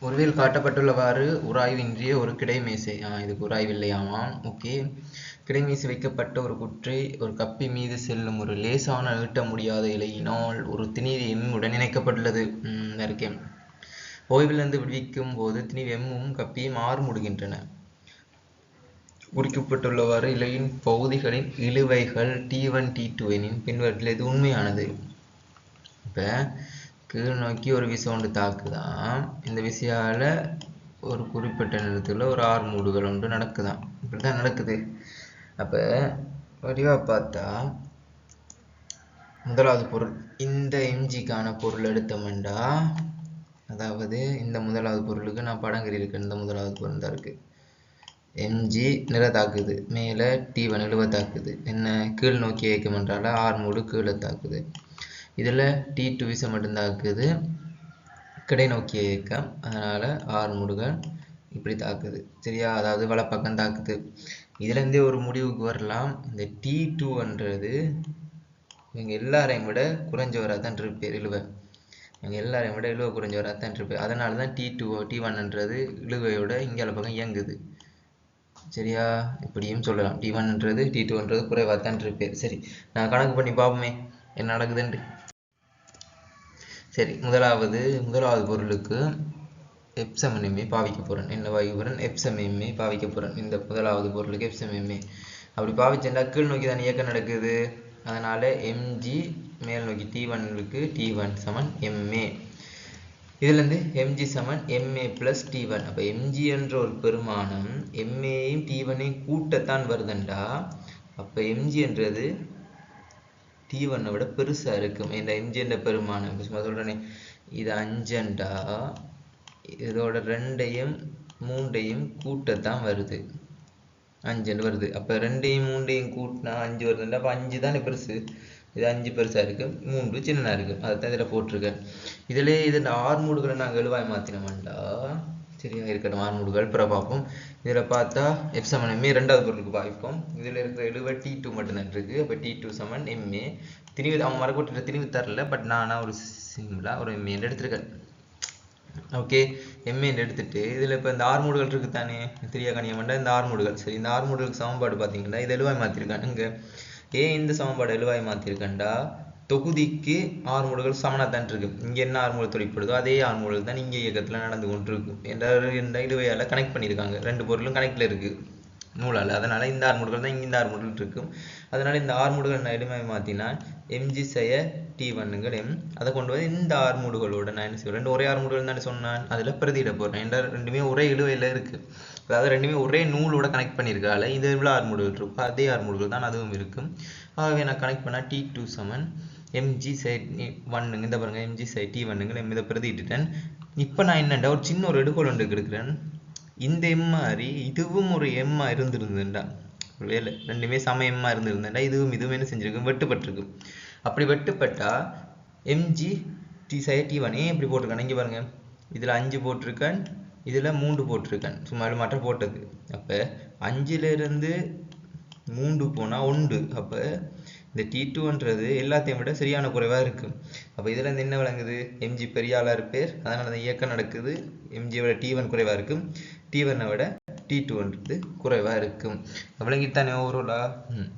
உருவில் காட்டப்பட்டுள்ளவாறு உராய்வின்றிய ஒரு கிடைமேசை. இதுக்கு உராய்வில்லையாமாம். ஓகே. கிடைமேசை வைக்கப்பட்ட ஒரு குற்றை ஒரு கப்பி மீது செல்லும் ஒரு லேசான நீட்ட முடியாத இலையினால் ஒரு திணிவு எம்முடன் இணைக்கப்பட்டுள்ளது. இருக்கேன் ஓய்விலிருந்து விடுவிக்கும் போது திணிவு எம்மும் கப்பியும் ஆறுமுடுகின்றன குறிக்கப்பட்டுள்ளவாறு இலையின் பகுதிகளின் இழுவைகள் டி ஒன் டி டூ எனின் பின்வற்றில் இது உண்மையானது? இப்போ கீழ் நோக்கி ஒரு விசை ஒன்று தாக்குதான் இந்த விசையால் ஒரு குறிப்பிட்ட நேரத்தில் ஒரு ஆறு மூடுகள் ஒன்று நடக்குதான் இப்படி தான் நடக்குது. அப்போ வடிவாக பார்த்தா முதலாவது பொருள் இந்த எம்ஜிக்கான பொருள் எடுத்தோம்டா அதாவது இந்த முதலாவது பொருளுக்கு நான் படங்கறி இருக்கேன் இந்த முதலாவது பொருள் தான் இருக்குது எம்ஜி நிற தாக்குது. மேலே டி1 இழுவ தாக்குது. என்ன கீழ் நோக்கி இயக்கம்ன்றால ஆறு மூடு கீழே தாக்குது. இதில் டி டூ விசை மட்டும் தாக்குது கிடை நோக்கிய இயக்கம் அதனால் ஆறு மூடுகள் இப்படி தாக்குது. சரியா? அதாவது வலப்பக்கம் தாக்குது. இதுலேருந்தே ஒரு முடிவுக்கு வரலாம். இந்த டி டூன்றது இவங்க எல்லாரையும் விட குறைஞ்சவராக தான் இருப்பேர் இழுவை இவங்க எல்லாரையும் விட இழுவை குறைஞ்சவராக தான் இருப்பேர் அதனால தான் டி டூ டி ஒன்ன்றது இழுவையோட இங்கே பக்கம் இயங்குது. சரியா? இப்படியும் சொல்லலாம். டி ஒன்ன்றது டி டூன்றது குறைவாக தான் இருப்பேர் சரி நான் கணக்கு பண்ணி பார்ப்போமே. என்ன நடக்குதுன்ட்டு. சரி முதலாவது முதலாவது பொருளுக்கு எப்சமனமே பாவிக்க போகிறேன் என்ன வாயுபுரன் எப்சமமே பாவிக்க போகிறேன் இந்த முதலாவது பொருளுக்கு எப்சமமே அப்படி பாவிச்சேன்டா கீழ் நோக்கி தான் இயக்கம் நடக்குது. அதனால் எம்ஜி மேல் நோக்கி டி ஒன்னுக்கு டி ஒன் சமன் எம்ஏ இதுலேருந்து எம்ஜி சமன் எம்ஏ ப்ளஸ் டி ஒன் அப்போ எம்ஜி என்ற ஒரு பெருமானம் எம்ஏயும் டி ஒன்னையும் கூட்டத்தான் வருதுண்டா. அப்போ எம்ஜி என்றது தீவனை விட பெருசாக இருக்கும். இந்த எம்ஜி என்ற பெருமானம் இப்போ சும்மா சொல்கிறேனே இது அஞ்சண்டா. இதோட ரெண்டையும் மூண்டையும் கூட்டத்தான் வருது. அஞ்சுன்னு வருது. அப்போ ரெண்டையும் மூண்டையும் கூட்டினா அஞ்சு வருதுன்னா அப்போ அஞ்சு தானே பெருசு? இது அஞ்சு பெருசாக இருக்குது மூன்று சின்னதாக இருக்குது அதை தான் இதில் போட்டிருக்கேன். இதில் இது ஆறு மூடுகளை நாங்கள் எழுவாய் மாற்றினோம்டா சரியா இருக்கட்டும். ஆறு மூடுகள் பிற பார்ப்போம் இதில் பார்த்தா எஃப் செவன் எம்ஏ ரெண்டாவது பொருளுக்கு பாய்ப்போம் இதில் இருக்கிற எழுவ டி டூ மட்டும்தான் இருக்குது அப்போ டி டூ செவன் எம்ஏ திணிவு அவன் மரக்கூட்டில் திணிவு தரல. பட் நானாக ஒரு சிம்பிளாக ஒரு எம்ஏ எடுத்திருக்கேன். ஓகே எம்ஏ எடுத்துட்டு இதில் இப்போ இந்த ஆறு மூடுகள் இருக்குது தானே? தெரியா கணியமண்டா இந்த ஆறு மூடுகள் சரி இந்த ஆறு மூடுகளுக்கு சமன்பாடு பார்த்தீங்கன்னா இது எழுவாய் மாற்றிருக்கேன் இங்கே ஏன் இந்த சமன்பாடு எழுவாய் மாற்றிருக்கேன்டா தொகுதிக்கு ஆறு மூடுகள் சமனாக இருக்கு. இங்கே என்ன ஆறு மூடு தொழிற்படுதோ அதே ஆறு தான் இங்கே இயக்கத்தில் நடந்து கொண்டு என்ற இந்த கனெக்ட் பண்ணியிருக்காங்க. ரெண்டு பொருளும் கனெக்டில் இருக்குது நூலால். அதனால் இந்த ஆறு மூடுகள் தான் இங்கே இந்த ஆறுமுடுகள் இருக்கும். அதனால் இந்த ஆறுமுடுகள் நான் எளிமையாக மாற்றினா எம்ஜி செய்ய டி ஒன்னுங்கள் எம் அதை கொண்டு வந்து இந்த ஆறு மூடுகளோட நான் என்ன செய்வேன்? ரெண்டு ஒரே ஆறு மூடுகள் தானே சொன்னான். அதில் பிரதியிட போகிறேன் என்ற ரெண்டுமே ஒரே இழுவையில் இருக்குது அதாவது ரெண்டுமே ஒரே நூலோட கனெக்ட் பண்ணியிருக்கால இது இவ்வளோ ஆறுமுடுகள் இருக்கும். அதே ஆறு மூடுகள் தான் அதுவும் இருக்கும். ஆகவே நான் கனெக்ட் பண்ணால் T two seven MG side ஒன்னுங்க இந்த பாருங்கள் எம்ஜி சைட் டி ஒன்னுங்க எம் இதை பிரதிட்டுட்டேன் இப்போ நான் என்னண்டா ஒரு சின்ன ஒரு எடுக்கோல் ஒன்று எடுக்கிறேன். இந்த எம் இதுவும் ஒரு எம்மா இருந்திருந்துண்டா ஒருவேளை ரெண்டுமே சம எம்மா இருந்திருந்தேன்டா இதுவும் இதுவும் என்ன செஞ்சிருக்கும்? வெட்டுப்பட்டிருக்கு. அப்படி வெட்டுப்பட்டா எம்ஜி டி சை டி ஒன் ஏன் இப்படி போட்டிருக்கேன்? இங்கே பாருங்கள் இதில் அஞ்சு போட்டிருக்கேன். இதில் மூன்று போட்டிருக்கேன். சும்மா மற்ற போட்டது. அப்போ அஞ்சுலேருந்து மூண்டு போனால் உண்டு அப்போ இந்த டி டூன்றது எல்லாத்தையும் விட சரியான குறைவாக இருக்குது அப்போ இதில் இருந்து என்ன விளங்குது? எம்ஜி பெரிய பேர் அதனால் அந்த இயக்கம் நடக்குது. எம்ஜியை விட டி ஒன் குறைவாக இருக்கும். டி ஒன்னை விட டி டூன்றது குறைவாக இருக்கும். விளங்கித்தானே ஓவரோலா ம்.